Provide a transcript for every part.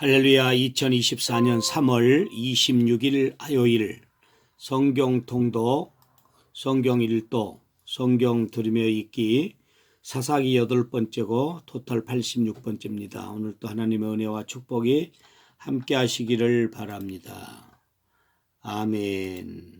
할렐루야 2024년 3월 26일 화요일 성경 통독 성경 일도 성경 들으며 읽기 사사기 여덟 번째고 토탈 86번째입니다. 오늘 또 하나님의 은혜와 축복이 함께 하시기를 바랍니다. 아멘.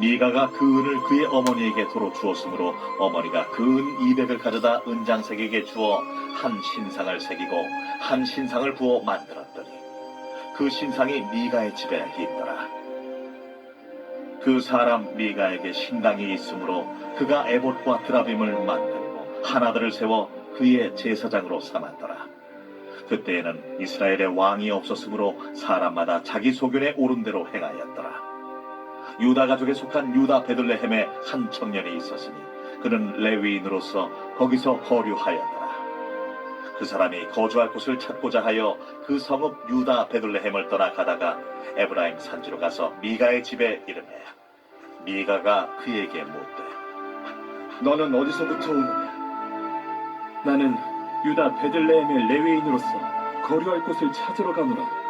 미가가 그 은을 그의 어머니에게 도로 주었으므로 어머니가 그 은 이백을 가져다 은장색에게 주어 한 신상을 새기고 한 신상을 부어 만들었더니 그 신상이 미가의 집에 있더라. 그 사람 미가에게 신당이 있으므로 그가 에봇과 드라빔을 만들고 하나들을 세워 그의 제사장으로 삼았더라. 그때에는 이스라엘에 왕이 없었으므로 사람마다 자기 소견에 오른 대로 행하였더라. 유다 가족에 속한 유다 베들레헴에 한 청년이 있었으니 그는 레위인으로서 거기서 거류하였더라. 그 사람이 거주할 곳을 찾고자 하여 그 성읍 유다 베들레헴을 떠나 가다가 에브라임 산지로 가서 미가의 집에 이르매 미가가 그에게 묻되 너는 어디서부터 오느냐 나는 유다 베들레헴의 레위인으로서 거류할 곳을 찾으러 가노라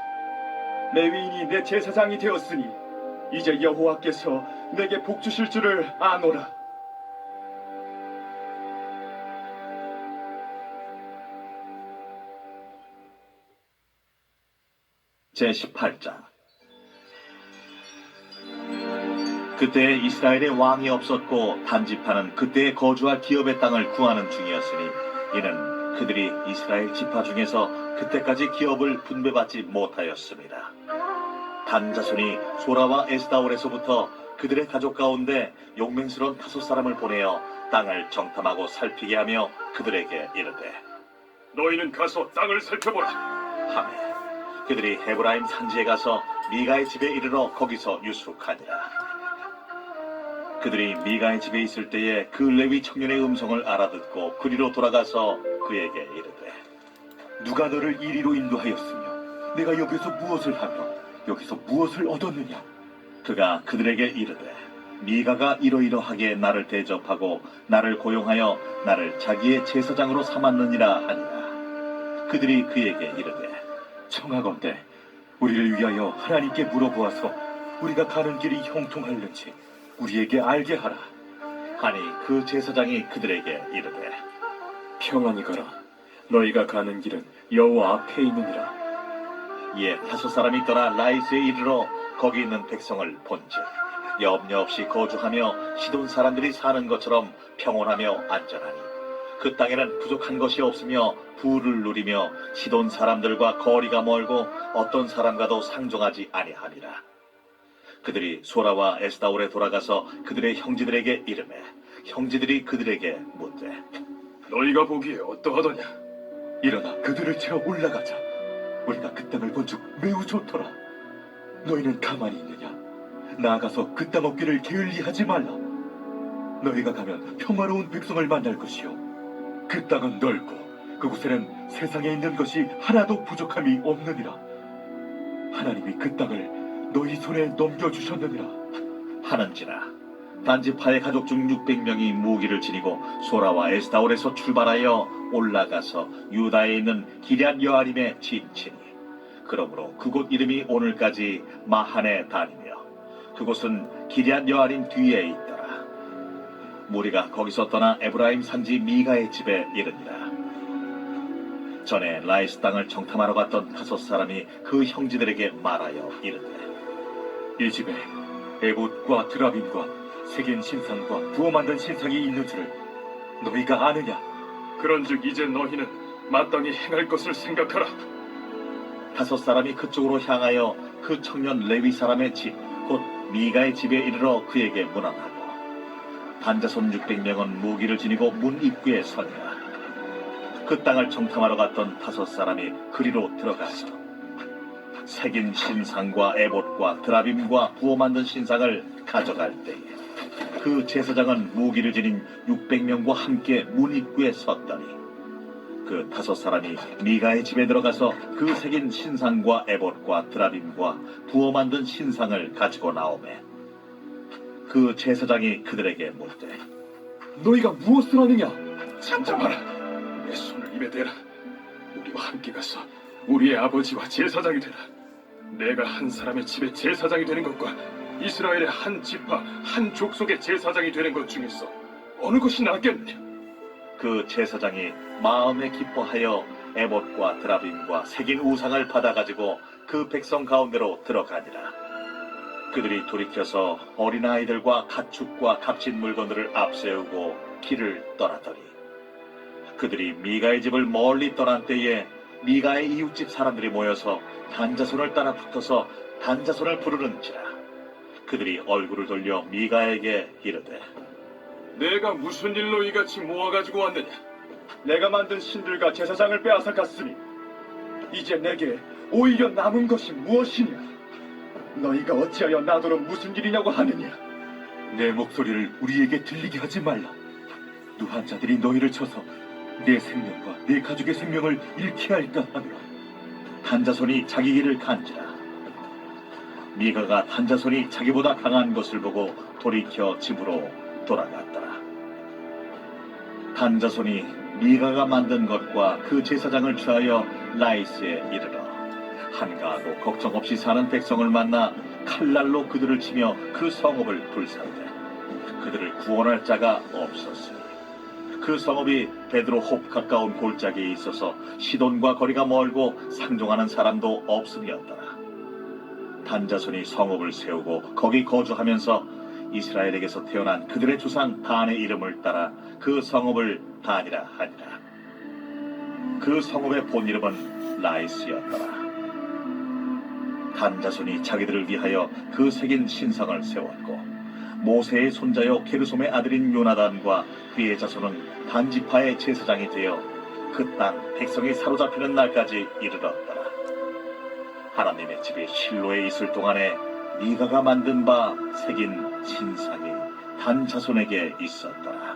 레위인이 내 제사장이 되었으니 이제 여호와께서 내게 복 주실 줄을 아노라. 제 18장 그때 이스라엘에 왕이 없었고 단지파는 그때 거주할 기업의 땅을 구하는 중이었으니 이는 그들이 이스라엘 지파 중에서 그때까지 기업을 분배받지 못하였습니다. 단 자손이 소라와 에스다올에서부터 그들의 가족 가운데 용맹스러운 다섯 사람을 보내어 땅을 정탐하고 살피게 하며 그들에게 이르되 너희는 가서 땅을 살펴보라. 하매 그들이 헤브라임 산지에 가서 미가의 집에 이르러 거기서 유숙하니라. 그들이 미가의 집에 있을 때에 그 레위 청년의 음성을 알아듣고 그리로 돌아가서 그에게 이르되 누가 너를 이리로 인도하였으며 내가 여기서 무엇을 하며 여기서 무엇을 얻었느냐? 그가 그들에게 이르되 미가가 이러이러하게 나를 대접하고 나를 고용하여 나를 자기의 제사장으로 삼았느니라 하니라. 그들이 그에게 이르되 청하건대 우리를 위하여 하나님께 물어보아서 우리가 가는 길이 형통할는지 우리에게 알게 하라. 하니 그 제사장이 그들에게 이르되 평안히 가라. 너희가 가는 길은 여호와 앞에 있느니라. 이에 다섯 사람이 떠나 라이스에 이르러 거기 있는 백성을 본즉 염려 없이 거주하며 시돈 사람들이 사는 것처럼 평온하며 안전하니 그 땅에는 부족한 것이 없으며 부를 누리며 시돈 사람들과 거리가 멀고 어떤 사람과도 상종하지 아니하니라 그들이 소라와 에스다올에 돌아가서 그들의 형제들에게 이르매 형제들이 그들에게 묻되 너희가 보기에 어떠하더냐? 일어나 그들을 치러 올라가자. 우리가 그 땅을 본 즉 매우 좋더라. 너희는 가만히 있느냐? 나아가서 그 땅 얻기를 게을리하지 말라. 너희가 가면 평화로운 백성을 만날 것이요. 그 땅은 넓고 그곳에는 세상에 있는 것이 하나도 부족함이 없느니라. 하나님이 그 땅을 너희 손에 넘겨주셨느니라. 하는지라 단지파의 가족 중 600명이 무기를 지니고 소라와 에스다올에서 출발하여 올라가서 유다에 있는 기럇 여아림에 진치니 그러므로 그곳 이름이 오늘까지 마한에 다니며 그곳은 기럇 여아림 뒤에 있더라. 무리가 거기서 떠나 에브라임 산지 미가의 집에 이르니라. 전에 라이스 땅을 정탐하러 갔던 다섯 사람이 그 형제들에게 말하여 이르되 이 집에 에봇과 드라빔과 색인 신상과 부어 만든 신상이 있는 줄을 너희가 아느냐? 그런즉 이제 너희는 마땅히 행할 것을 생각하라. 다섯 사람이 그쪽으로 향하여 그 청년 레위 사람의 집, 곧 미가의 집에 이르러 그에게 문안하고 반자손 600명은 무기를 지니고 문 입구에 서니라. 그 땅을 정탐하러 갔던 다섯 사람이 그리로 들어가서 색인 신상과 에봇과 드라빔과 부어 만든 신상을 가져갈 때에 그 제사장은 무기를 지닌 600명과 함께 문 입구에 섰더니 그 다섯 사람이 미가의 집에 들어가서 그 새긴 신상과 에봇과 드라빔과 부어 만든 신상을 가지고 나오매 그 제사장이 그들에게 묻되 너희가 무엇을 하느냐? 잠잠하라. 내 손을 입에 대라. 우리와 함께 가서 우리의 아버지와 제사장이 되라. 내가 한 사람의 집에 제사장이 되는 것과 이스라엘의 한 지파 한 족속의 제사장이 되는 것 중에서 어느 것이 낫겠느냐? 그 제사장이 마음에 기뻐하여 에봇과 드라빔과 새긴 우상을 받아가지고 그 백성 가운데로 들어가니라. 그들이 돌이켜서 어린아이들과 가축과 값진 물건들을 앞세우고 길을 떠나더니 그들이 미가의 집을 멀리 떠난 때에 미가의 이웃집 사람들이 모여서 단자손을 따라 붙어서 단자손을 부르는지라 그들이 얼굴을 돌려 미가에게 이르되 내가 무슨 일로 이같이 모아가지고 왔느냐? 내가 만든 신들과 제사장을 빼앗아 갔으니 이제 내게 오히려 남은 것이 무엇이냐? 너희가 어찌하여 나더러 무슨 일이냐고 하느냐? 내 목소리를 우리에게 들리게 하지 말라. 누한 자들이 너희를 쳐서 내 생명과 내 가족의 생명을 잃게 할까 하노라. 단자손이 자기 길을 간지라 미가가 단자손이 자기보다 강한 것을 보고 돌이켜 집으로 돌아갔더라 단자손이 미가가 만든 것과 그 제사장을 취하여 라이스에 이르러 한가하고 걱정 없이 사는 백성을 만나 칼날로 그들을 치며 그 성읍을 불살되 그들을 구원할 자가 없었으니 그 성읍이 베드로 홉 가까운 골짜기에 있어서 시돈과 거리가 멀고 상종하는 사람도 없음이었더라. 단자손이 성읍을 세우고 거기 거주하면서 이스라엘에게서 태어난 그들의 조상 단의 이름을 따라 그 성읍을 단이라 하니라. 그 성읍의 본 이름은 라이스였더라. 단자손이 자기들을 위하여 그 새긴 신상을 세웠고 모세의 손자요 게르솜의 아들인 요나단과 그의 자손은 단지파의 제사장이 되어 그 땅 백성이 사로잡히는 날까지 이르렀더라. 하나님의 집이 실로에 있을 동안에 미가가 만든 바 새긴 신상이 단 자손에게 있었더라.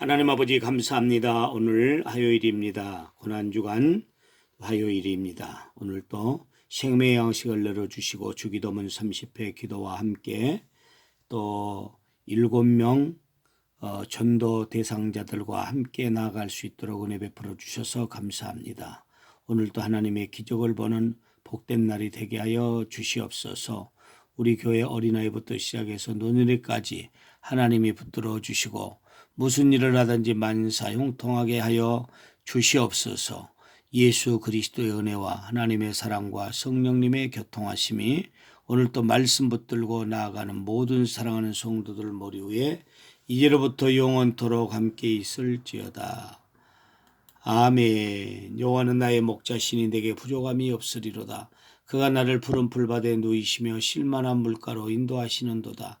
하나님 아버지 감사합니다. 오늘 화요일입니다. 고난주간 화요일입니다. 오늘 또 생명의 양식을 내려주시고 주기도문 30회 기도와 함께 또 일곱 명 어, 전도 대상자들과 함께 나아갈 수 있도록 은혜 베풀어 주셔서 감사합니다. 오늘도 하나님의 기적을 보는 복된 날이 되게 하여 주시옵소서. 우리 교회 어린아이부터 시작해서 노년에까지 하나님이 붙들어 주시고 무슨 일을 하든지 만사 형통하게 하여 주시옵소서. 예수 그리스도의 은혜와 하나님의 사랑과 성령님의 교통하심이 오늘 또 말씀 붙들고 나아가는 모든 사랑하는 성도들 머리 위에 이제로부터 영원토록 함께 있을지어다. 아멘. 여호와는 나의 목자신이 내게 부족함이 없으리로다. 그가 나를 푸른 풀밭에 누이시며 실만한 물가로 인도하시는도다.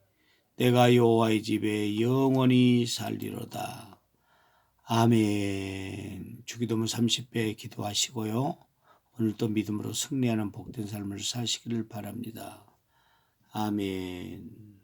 내가 여호와의 집에 영원히 살리로다. 아멘. 주기도문 30배 기도하시고요. 오늘도 믿음으로 승리하는 복된 삶을 사시기를 바랍니다. 아멘.